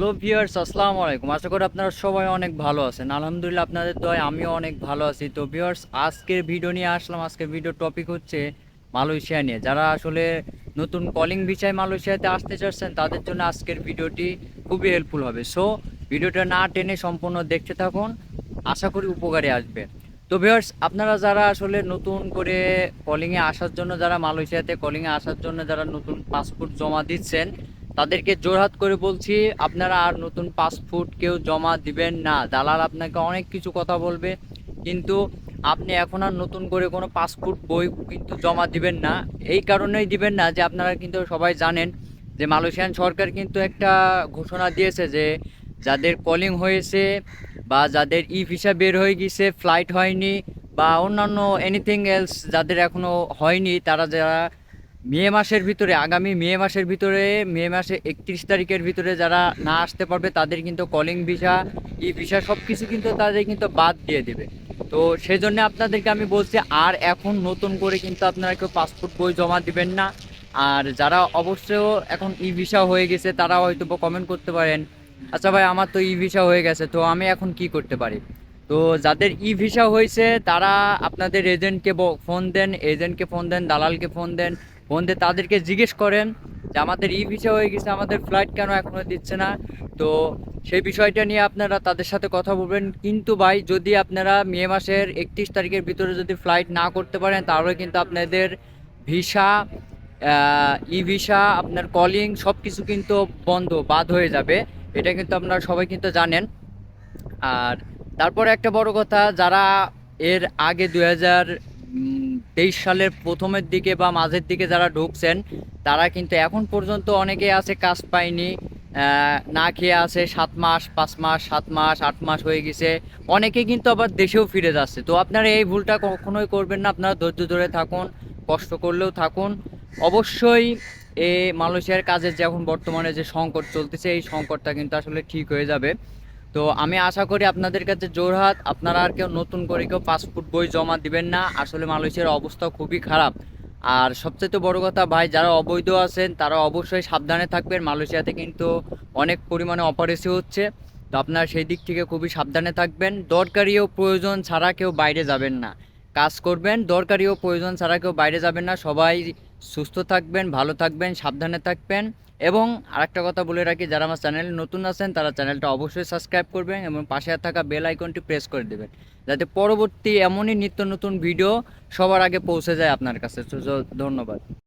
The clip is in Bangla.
হ্যালো ভিউয়ার্স আসসালামু আলাইকুম। আশা করি আপনারা সবাই অনেক ভালো আছেন। আলহামদুলিল্লাহ, আপনাদের দয় আমিও অনেক ভালো আছি। তো ভিউয়ার্স আজকের ভিডিও নিয়ে আসলাম। আজকের ভিডিও টপিক হচ্ছে মালয়েশিয়া নিয়ে। যারা আসলে নতুন কলিং ভিসায় মালয়েশিয়াতে আসতে চাচ্ছেন, তাদের জন্য আজকের ভিডিওটি খুবই হেল্পফুল হবে। সো ভিডিওটা না টেনে সম্পূর্ণ দেখতে থাকুন। আশা করি উপকারে আসবে। তো ভিউয়ার্স আপনারা যারা আসলে নতুন করে কলিংয়ে আসার জন্য, যারা মালয়েশিয়াতে কলিংয়ে আসার জন্য যারা নতুন পাসপোর্ট জমা দিচ্ছেন তাদেরকে জোরহাত করে বলছি, আপনারা আর নতুন পাসপোর্ট কেউ জমা দিবেন না। দালাল আপনাকে অনেক কিছু কথা বলবে, কিন্তু আপনি এখন আর নতুন করে কোনো পাসপোর্ট বই কিন্তু জমা দিবেন না। এই কারণেই দিবেন না যে আপনারা কিন্তু সবাই জানেন যে মালয়েশিয়ান সরকার কিন্তু একটা ঘোষণা দিয়েছে যে যাদের কলিং হয়েছে বা যাদের ই ভিসা বের হয়ে গেছে, ফ্লাইট হয়নি বা অন্যান্য এনিথিং এলস যাদের এখনও হয়নি, তারা যারা মে মাসের ভিতরে, আগামী মে মাসের ভিতরে, মে মাসে একত্রিশ তারিখের ভিতরে যারা না আসতে পারবে, তাদের কিন্তু কলিং ভিসা ই ভিসা সব কিছু কিন্তু তাদের কিন্তু বাদ দিয়ে দেবে। তো সেই জন্য আপনাদেরকে আমি বলছি, আর এখন নতুন করে কিন্তু আপনারা কেউ পাসপোর্ট বই জমা দিবেন না। আর যারা অবশ্যই এখন ই ভিসা হয়ে গেছে, তারা হয়তো কমেন্ট করতে পারেন আচ্ছা ভাই, আমার তো ই ভিসা হয়ে গেছে, তো আমি এখন কি করতে পারি? তো যাদের ই ভিসা হয়েছে, তারা আপনাদের এজেন্টকে ফোন দেন এজেন্টকে ফোন দেন, দালালকে ফোন দেন দিয়ে তাদেরকে জিজ্ঞেস করেন যে আমাদের ই ভিসা হয়ে গেছে, আমাদের ফ্লাইট কেন এখনও দিচ্ছে না? তো সেই বিষয়টা নিয়ে আপনারা তাদের সাথে কথা বলবেন। কিন্তু ভাই, যদি আপনারা মে মাসের একত্রিশ তারিখের ভিতরে যদি ফ্লাইট না করতে পারেন, তাহলে কিন্তু আপনাদের ভিসা ই ভিসা, আপনার কলিং সব কিছু কিন্তু বন্ধ, বাদ হয়ে যাবে। এটা কিন্তু আপনারা সবাই কিন্তু জানেন। আর তারপরে একটা বড় কথা, যারা এর আগে দুই হাজার তেইশ সালের প্রথমের দিকে বা মাঝের দিকে যারা ঢুকছেন, তারা কিন্তু এখন পর্যন্ত অনেকে আছে কাজ পায়নি না খেয়ে আছে, সাত মাস, পাঁচ মাস, সাত মাস, আট মাস হয়ে গেছে। অনেকে কিন্তু আবার দেশেও ফিরে যাচ্ছে। তো আপনারা এই ভুলটা কখনোই করবেন না, আপনারা ধৈর্য ধরে থাকুন, কষ্ট করলেও থাকুন। অবশ্যই এ মালয়েশিয়ার কাজের যে এখন বর্তমানে যে সংকট চলতেছে, এই সংকটটা কিন্তু আসলে ঠিক হয়ে যাবে। তো আমি আশা করি আপনাদের কাছে জোরহাত আপনারা আর কেউ নতুন করে কেউ পাসপোর্ট বই জমা দিবেন না। আসলে মালয়েশিয়ার অবস্থা খুবই খারাপ। আর সবচেয়ে বড় কথা ভাই, যারা অবৈধ আছেন, তারা অবশ্যই সাবধানে থাকবেন। মালয়েশিয়াতে কিন্তু অনেক পরিমাণে অপারেশন হচ্ছে। তো আপনারা সেই দিক থেকে খুবই সাবধানে থাকবেন। দরকারিও প্রয়োজন ছাড়া কেউ বাইরে যাবেন না। কাজ করবেন দরকারিও প্রয়োজন ছাড়া কেউ বাইরে যাবেন না। সবাই সুস্থ থাকবেন, ভালো থাকবেন, সাবধানে থাকবেন। এবং আরেকটা কথা বলে রাখি, যারা আমার চ্যানেল নতুন আছেন, তারা চ্যানেলটা অবশ্যই সাবস্ক্রাইব করবেন এবং পাশে থাকা বেল আইকনটি প্রেস করে দেবেন, যাতে পরবর্তী এমনই নিত্য নতুন ভিডিও সবার আগে পৌঁছে যায় আপনার কাছে। ধন্যবাদ।